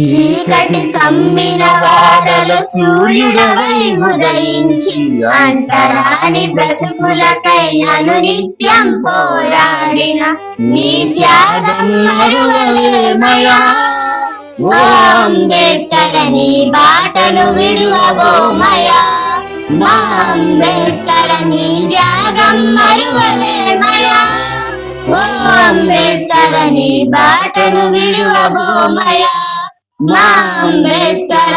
చీకటి కమ్మిన వారల సూర్యుడవై ఉదయించి అంతరాని బ్రతుకులకై నను నిత్యం పోరాడిన నీ త్యాగం మరువలేమయా అంబేద్కర్ నీ బాటను విడువబోమయా మా అంబేద్కర్ నీ త్యాగం మరువలేమయా ఓ అంబేద్కర్ నీ బాటను విడువబోమయా అంబేద్కర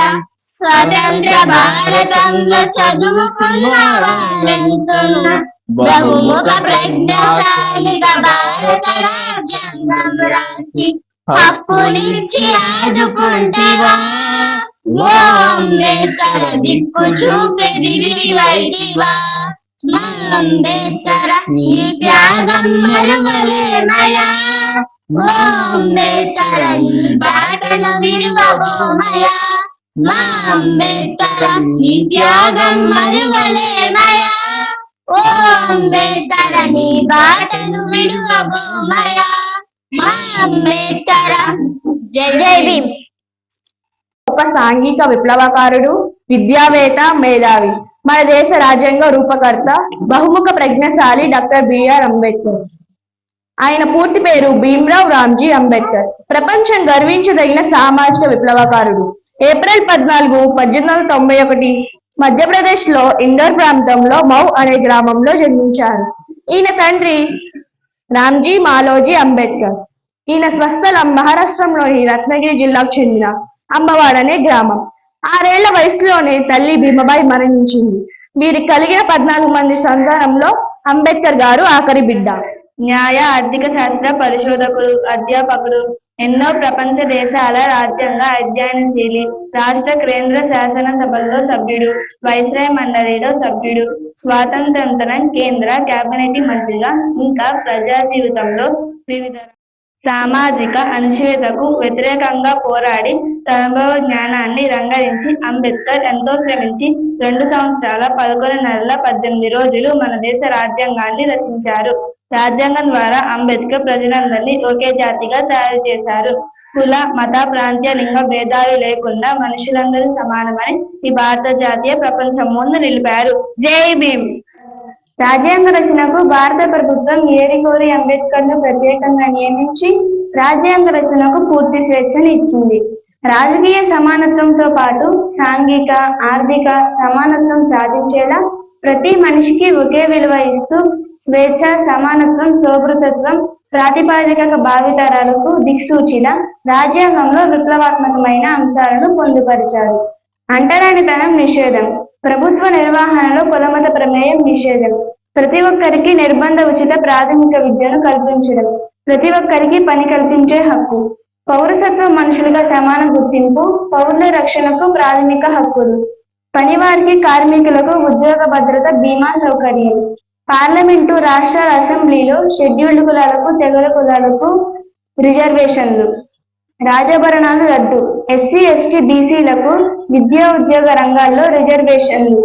స్వతంత్ర భారతంలో చదువుకున్న వాళ్ళెంతున్న బహుముఖ ప్రజ్ఞాశాలిగా భారత రాజ్యాంగం రాసి హక్కునిచ్చి ఆదుకుంటేవా ఓ అంబేద్కర దిక్కు చూపే దివివైతివా మా అంబేద్కర నీ త్యాగం మరువలేమయా. అంబేద్కర నీ బాటలు విరువబోమయా మా అంబేద్కర నీ త్యాగం మరువలేమయా ఓ అంబేద్కర నీ బాటను విడువబోమయా మా అంబేద్కర జై జై భీమ్. ఒక సాంఘిక విప్లవకారుడు విద్యావేత్త మేధావి మన దేశ రాజ్యాంగ రూపకర్త బహుముఖ ప్రజ్ఞశాలి డాక్టర్ బిఆర్ అంబేద్కర్. ఆయన పూర్తి పేరు భీమ్రావ్ రామ్జీ అంబేద్కర్. ప్రపంచం గర్వించదగిన సామాజిక విప్లవకారుడు. ఏప్రిల్ పద్నాలుగు పద్దెనిమిది వందల తొంభై ఒకటి మధ్యప్రదేశ్లో ఇండోర్ ప్రాంతంలో మౌ అనే గ్రామంలో జన్మించారు. ఈయన తండ్రి రామ్జీ మాలోజీ అంబేద్కర్. ఈయన స్వస్థలం మహారాష్ట్రంలోని రత్నగిరి జిల్లాకు చెందిన అమ్మవాడ అనే గ్రామం. ఆరేళ్ళ వయసులోనే తల్లి భీమబాయి మరణించింది. వీరికి కలిగిన పద్నాలుగు మంది సంతానంలో అంబేద్కర్ గారు ఆఖరి బిడ్డ. న్యాయ ఆర్థిక శాస్త్ర పరిశోధకుడు అధ్యాపకుడు ఎన్నో ప్రపంచ దేశాల రాజ్యాంగ అధ్యయనశీలి రాష్ట్ర కేంద్ర శాసనసభల్లో సభ్యుడు వైస్రాయ్ మండలిలో సభ్యుడు స్వాతంత్ర్యం కేంద్ర కేబినెట్ మంత్రిగా ఇంకా ప్రజా జీవితంలో వివిధ సామాజిక అణచివేతకు వ్యతిరేకంగా పోరాడి తనభవ జ్ఞానాన్ని రంగరించి అంబేద్కర్ ఎంతో శ్రమించి రెండు సంవత్సరాల పదకొండు నెలల పద్దెనిమిది రోజులు మన దేశ రాజ్యాంగాన్ని రచించారు. రాజ్యాంగం ద్వారా అంబేద్కర్ ప్రజలందరినీ ఒకే జాతిగా తయారు చేశారు. కుల మత ప్రాంతీయ లింగ భేదాలు లేకుండా మనుషులందరూ సమానమని ఈ భారత జాతీయ ప్రపంచం ముందు నిలిపారు. జై భీమ్! రాజ్యాంగ రచనకు భారత ప్రభుత్వం ఏరికోరి అంబేద్కర్ను ప్రత్యేకంగా నియమించి రాజ్యాంగ రచనకు పూర్తి స్వేచ్ఛను ఇచ్చింది. రాజకీయ సమానత్వంతో పాటు సాంఘిక ఆర్థిక సమానత్వం సాధించేలా ప్రతి మనిషికి ఒకే విలువ ఇస్తూ స్వేచ్ఛ సమానత్వం సోభృతత్వం ప్రాతిపాదిక భావితరాలకు దిక్సూచిలా రాజ్యాంగంలో విప్లవాత్మకమైన అంశాలను పొందుపరిచారు. అంటరానితనం నిషేధం ప్రభుత్వ నిర్వహణలో కులమత ప్రమేయం నిషేధం ప్రతి ఒక్కరికి నిర్బంధ ఉచిత ప్రాథమిక విద్యను కల్పించడం ప్రతి ఒక్కరికి పని కల్పించే హక్కు పౌరసత్వ మనుషులుగా సమాన గుర్తింపు పౌరుల రక్షణకు ప్రాథమిక హక్కులు పనివారికి కార్మికులకు ఉద్యోగ భద్రత బీమా సౌకర్యం పార్లమెంటు రాష్ట్రాల అసెంబ్లీలో షెడ్యూల్డ్ కులాలకు తెగల కులాలకు రిజర్వేషన్లు. రాజభరణాలు రద్దు. ఎస్సీ ఎస్టీ బీసీలకు విద్యా ఉద్యోగ రంగాల్లో రిజర్వేషన్లు.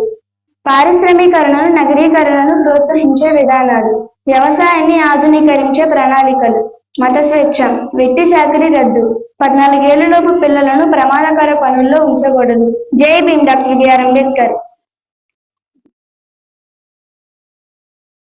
పారిశ్రామికరణను నగరీకరణను ప్రోత్సహించే విధానాలు. వ్యవసాయాన్ని ఆధునీకరించే ప్రణాళికలు. మత స్వేచ్ఛ. వెట్టి చాకరీ రద్దు. పద్నాలుగేళ్ళలోపు పిల్లలను ప్రమాదకర పనుల్లో ఉంచకూడదు. జై భీమ్ డాక్టర్ బిఆర్ అంబేద్కర్.